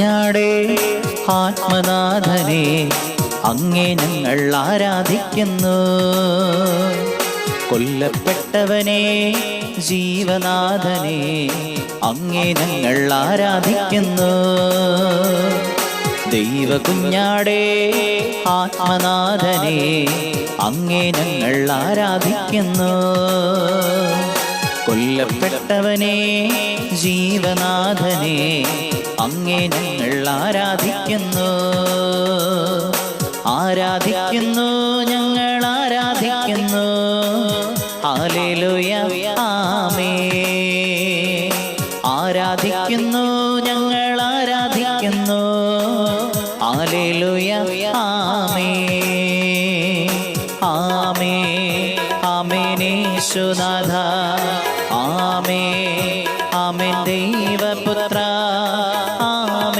കുഞ്ഞാടേ ആത്മനാഥനെ അങ്ങേ ഞങ്ങൾ ആരാധിക്കുന്നു. കൊല്ലപ്പെട്ടവനെ ജീവനാഥനെ അങ്ങേ ഞങ്ങൾ ആരാധിക്കുന്നു. ദൈവ കുഞ്ഞാടേ ആത്മനാഥനെ അങ്ങേ ഞങ്ങൾ ആരാധിക്കുന്നു. കൊല്ലപ്പെട്ടവനെ ജീവനാഥനെ അങ്ങേ ഞങ്ങൾ ആരാധിക്കുന്നു. ആരാധിക്കുന്നു ഞങ്ങൾ ആരാധിക്കുന്നു. ആലേലുയ ആമേ ആരാധിക്കുന്നു ഞങ്ങൾ ആരാധിക്കുന്നു. ആലേലുയ ആമേ ആമേ ആമേനേശുനാഥ ആമേ ആമേ ദൈവപുത്ര.